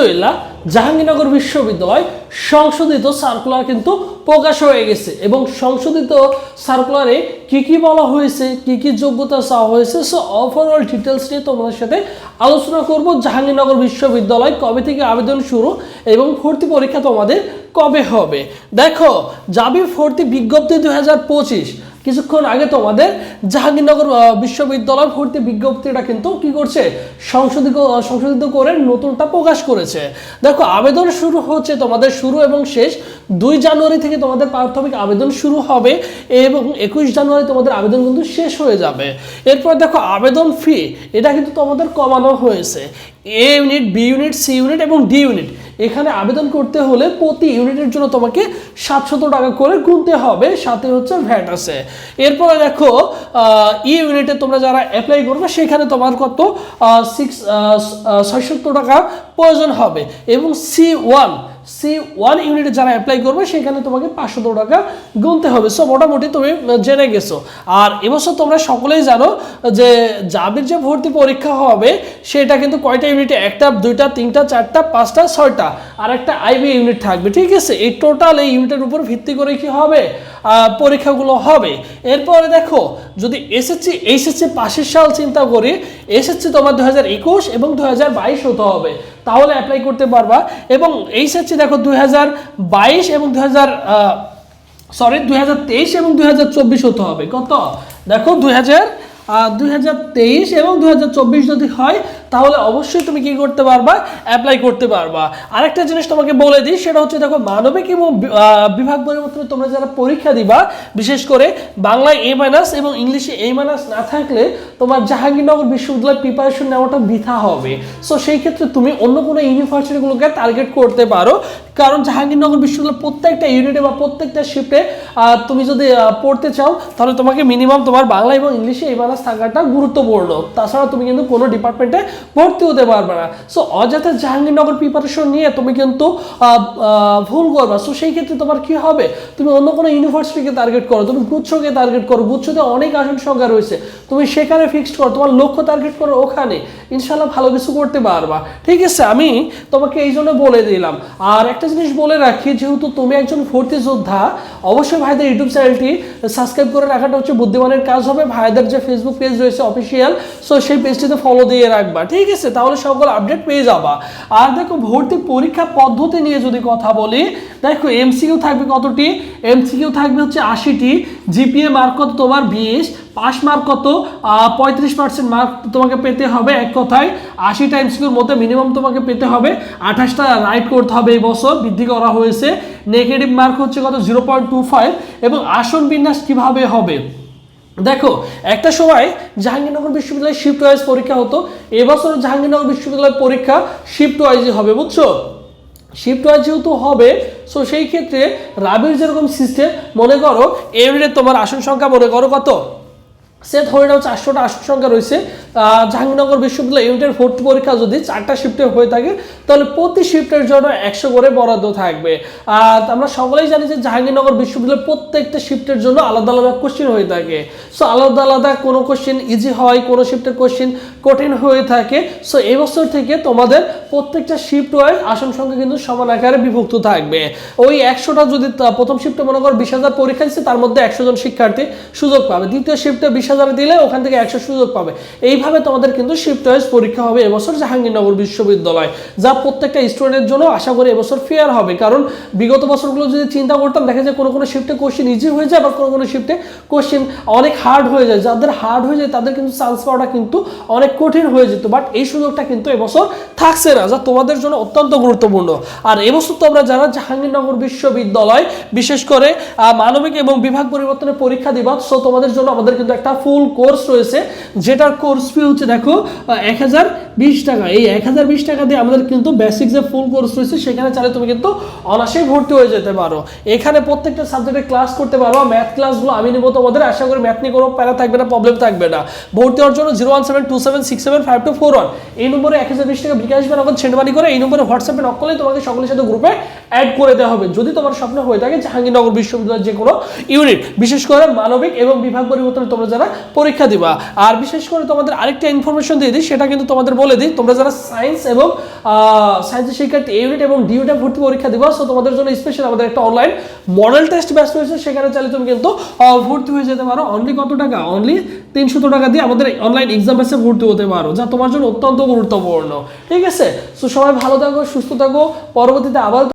আলহামদুলিল্লাহ, জাহাঙ্গীরনগর বিশ্ববিদ্যালয় সংশোধিত সার্কুলার কিন্তু প্রকাশ হয়ে গেছে। এবং সংশোধিত সার্কুলারে কি কি বলা হয়েছে, কি কি যোগ্যতা চাওয়া হয়েছে সো ওভারঅল ডিটেলস নিয়ে তোমাদের সাথে আলোচনা করব জাহাঙ্গীরনগর বিশ্ববিদ্যালয় কবে থেকে আবেদন শুরু এবং ভর্তি পরীক্ষা তোমাদের কবে হবে। দেখো, জাবি ভর্তি বিজ্ঞপ্তি দুই হাজার পঁচিশ কিছুক্ষণ আগে তোমাদের জাহাঙ্গীরনগর আহ, বিশ্ববিদ্যালয় ভর্তি বিজ্ঞপ্তিটা কিন্তু কি করছে? সংশোধিত সংশোধিত করে নতুনটা প্রকাশ করেছে। দেখো আবেদন শুরু হচ্ছে তোমাদের শুরু এবং শেষ দুই জানুয়ারি থেকে তোমাদের প্রাথমিক আবেদন শুরু হবে এবং একুশ জানুয়ারি তোমাদের আবেদন কিন্তু শেষ হয়ে যাবে। এরপর দেখো আবেদন ফি এটা কিন্তু তোমাদের কমানো হয়েছে। A unit B unit C unit এবং ডি ইউনিট এখানে আবেদন করতে হলে প্রতি ইউনিটের জন্য তোমাকে সাতশত টাকা করে গুনতে হবে, সাথে হচ্ছে ভ্যাট আছে। এরপরে দেখো ই ইউনিটে তোমরা যারা অ্যাপ্লাই করবে, সেখানে তোমার কত সিক্স ছয়শত টাকা প্রয়োজন হবে। এবং সি ওয়ান সি ওয়ান ইউনিটে যারা অ্যাপ্লাই করবে, সেখানে তোমাকে পাঁচশো টাকা গুনতে হবে। সো মোটামুটি তুমি জেনে গেছো। আর এবছর তোমরা সকলেই জানো যে, জাবির যে ভর্তি পরীক্ষা হবে, সেটা কিন্তু কয়টা ইউনিটে একটা, দুইটা, তিনটা, চারটা, পাঁচটা, ছয়টা। আর একটা আইবি ইউনিট থাকবে, ঠিক আছে? এই টোটাল এই ইউনিটের উপর ভিত্তি করে কি হবে? পরীক্ষাগুলো হবে। এরপরে দেখো যদি এসএসসি এইচএসসি পাশের সাল চিন্তা করি এসএসসি তোমার দু হাজার একুশ এবং দু হাজার বাইশ হতে হবে। তাহলে অ্যাপ্লাই করতে পারবা। এবং এইচএসসি দেখো দু হাজার বাইশ এবং দু হাজার সরি দুই হাজার তেইশ এবং দু হাজার চব্বিশ হতে হবে। কত? দেখো দুই হাজার দুই হাজার তেইশ এবং দু হাজার চব্বিশ যদি হয় তাহলে অবশ্যই তুমি কি করতে পারবা? অ্যাপ্লাই করতে পারবা। আরেকটা জিনিস তোমাকে বলে দিই, সেটা হচ্ছে দেখো, মানবিক এবং বিভাগ পরিবর্তনে তোমরা যারা পরীক্ষা দিবা, বিশেষ করে বাংলায় এ মাইনাস এবং ইংলিশে এ মাইনাস না থাকলে তোমার জাহাঙ্গীরনগর বিশ্ববিদ্যালয় প্রিপারেশন নেওয়াটা বৃথা হবে। সো সেই ক্ষেত্রে তুমি অন্য কোনো ইউনিভার্সিটিগুলোকে টার্গেট করতে পারো। কারণ জাহাঙ্গীরনগর বিশ্ববিদ্যালয় প্রত্যেকটা ইউনিটে বা প্রত্যেকটা শিফটে তুমি যদি পড়তে চাও, তাহলে তোমাকে মিনিমাম তোমার বাংলা এবং ইংলিশে এই মানাস থাকাটা গুরুত্বপূর্ণ। তাছাড়া তুমি কিন্তু কোনো ডিপার্টমেন্টে ভর্তি হতে পারবে না সো অযথা জাহাঙ্গীরনগর প্রিপারেশন নিয়ে তুমি কিন্তু ভুল করবা। সো সেই ক্ষেত্রে তোমার কি হবে? তুমি অন্য কোনো ইউনিভার্সিটিকে টার্গেট করো, তুমি গুচ্ছকে টার্গেট করো, গুচ্ছতে অনেক আসন সংখ্যা রয়েছে। তুমি সেখানে ফিক্সড করো, তোমার লক্ষ্য টার্গেট করো ওখানে। ইনশাল্লাহ ভালো কিছু করতে পারবা। ঠিক আছে, আমি তোমাকে এই জন্য বলে দিলাম। আর একটা জিনিস বলে রাখি, যেহেতু তুমি একজন ভর্তি যোদ্ধা, অবশ্যই ভাইদের ইউটিউব চ্যানেলটি সাবস্ক্রাইব করে রাখাটা হচ্ছে বুদ্ধিমানের কাজ হবে। ভাইদের যে ফেসবুক পেজ রয়েছে অফিসিয়াল সো সেই পেজটিতে ফলো দিয়ে রাখবা ঠিক আছে, তাহলে সকল আপডেট পেয়ে যাবা। আর দেখো, ভর্তি পরীক্ষা পদ্ধতি নিয়ে যদি কথা বলি, দেখো এমসিকিউ থাকবে কতটি? এমসিকিউ থাকবে হচ্ছে আশিটি। জিপিএ মার্ক কত তোমার? বিশ। পাস মার্ক কত? পঁয়ত্রিশ পার্সেন্ট মার্ক তোমাকে পেতে হবে এক কথায়। আশিটা এমসিকিউর মধ্যে মিনিমাম তোমাকে পেতে হবে। আঠাশটা রাইট করতে হবে এই বছর, বৃদ্ধি করা হয়েছে। নেগেটিভ মার্ক হচ্ছে কত? জিরো পয়েন্ট টু ফাইভ এবং আসন বিন্যাস কীভাবে হবে? দেখো, একটা সময় জাহাঙ্গীরনগর বিশ্ববিদ্যালয়ে শিফট ওয়াইজ পরীক্ষা হতো, এবছর জাহাঙ্গীরনগর বিশ্ববিদ্যালয়ের পরীক্ষা শিফট ওয়াইজই হবে, বুঝছ? শিফট ওয়াইজ যেহেতু হবে সো সেই ক্ষেত্রে রাবির যেরকম সিস্টেম মনে করো এমনিতে তোমার আসন সংখ্যা মনে করো কত? সে ধরে নাও চারশোটা আসন সংখ্যা রয়েছে জাহাঙ্গীরনগর বিশ্ববিদ্যালয় ইউনিটের ভর্তি পরীক্ষা যদি চারটা শিফটে হয়ে থাকে, তাহলে প্রতি শিফটের জন্য একশো করে বরাদ্দ থাকবে। আর আমরা সকলেই জানি যে জাহাঙ্গীরনগর বিশ্ববিদ্যালয়ের প্রত্যেকটা শিফটের জন্য আলাদা আলাদা কোশ্চেন হয়ে থাকে। সো আলাদা আলাদা কোনো কোশ্চেন ইজি হয়, কোনো শিফটের কোশ্চেন কঠিন হয়ে থাকে। সো এই বছর থেকে তোমাদের প্রত্যেকটা শিফট ওয়াইজ আসন সংখ্যা কিন্তু সমান আকারে বিভক্ত থাকবে। ওই একশোটা যদি প্রথম শিফটে মনে করো বিশ হাজার পরীক্ষা দিচ্ছে, তার মধ্যে একশো জন শিক্ষার্থী সুযোগ পাবে। দ্বিতীয় শিফটে বিশ হাজার দিলে ওখান থেকে একশো সুযোগ পাবে। এইভাবে তোমাদের কিন্তু শিফট ওয়াইজ পরীক্ষা হবে এবছর জাহাঙ্গীরনগর বিশ্ববিদ্যালয়, যা প্রত্যেকটা স্টুডেন্টের জন্য আশা করি এবছর ফেয়ার হবে। কারণ বিগত বছরগুলো যদি চিন্তা করতাম, দেখা যায় কোনো কোনো শিফটে কোশ্চেন ইজি হয়ে যায়, আবার কোনো কোনো শিফটে কোশ্চেন অনেক হার্ড হয়ে যায়। যাদের হার্ড হয়ে যায়, তাদের কিন্তু চান্স পাওয়াটা কিন্তু অনেক কঠিন হয়ে যেত। বাট এই সুযোগটা কিন্তু এবছর থাকছে না, যা তোমাদের জন্য অত্যন্ত গুরুত্বপূর্ণ। আর এবছর তোমরা যারা জাহাঙ্গীরনগর বিশ্ববিদ্যালয়, বিশেষ করে মানবিক এবং বিভাগ পরিবর্তনের পরীক্ষা দিবা সো তোমাদের জন্য আমাদের কিন্তু একটা ফুল কোর্স রয়েছে, যেটার কোর্স ফি হচ্ছে দেখো এক হাজার বিশ টাকা। এই এক হাজার বিশ টাকা দিয়ে আমাদের কিন্তু বেসিক যে ফুল কোর্স রয়েছে, সেখানে চাইলে তুমি কিন্তু অনাসেই ভর্তি হয়ে যেতে পারো। এখানে প্রত্যেকটা সাবজেক্টে ক্লাস করতে পারো। ম্যাথ ক্লাসগুলো আমি নেব তোমাদের, আশা করি ম্যাথ নিয়ে কোনো প্যারা থাকবে না প্রবলেম থাকবে না। ভর্তি হওয়ার জন্য zero one seven two seven six seven five two four one এই নম্বরে এক হাজার বিশ টাকা বিকাশ বা নগদ সেন্ডমানি করে এই নম্বরে হোয়াটসঅ্যাপে নক করলে তোমাকে সকলের সাথে গ্রুপে অ্যাড করে দেওয়া হবে। যদি তোমার স্বপ্ন হয়ে থাকে জাহাঙ্গীরনগর বিশ্ববিদ্যালয়ের যে কোনো ইউনিট বিশেষ করে মানবিক এবং বিভাগ পরিবর্তনে তোমরা যারা পরীক্ষা দিবা। আর বিশেষ করে তোমাদের আরেকটা ইনফরমেশন দিয়ে দিই, সেটা কিন্তু তোমাদের বলে দিই। তোমরা যারা সায়েন্স এবং সায়েন্সের শিক্ষার্থী ইউনিট এবং ডি ইউনিট ভর্তি পরীক্ষা দিবা সো তোমাদের জন্য স্পেশাল আমাদের একটা অনলাইন মডেল টেস্ট ব্যস্ত হয়েছে সেখানে চাইলে তুমি কিন্তু ভর্তি হয়ে যেতে পারো। অনলি কত টাকা? অনলি তিনশো টাকা দিয়ে আমাদের অনলাইন এক্সাম ব্যাচে ভর্তি হতে পারো, যা তোমার জন্য অত্যন্ত গুরুত্বপূর্ণ। ঠিক আছে? সো সবাই ভালো থাকো, সুস্থ থাকো। পরবর্তীতে আবার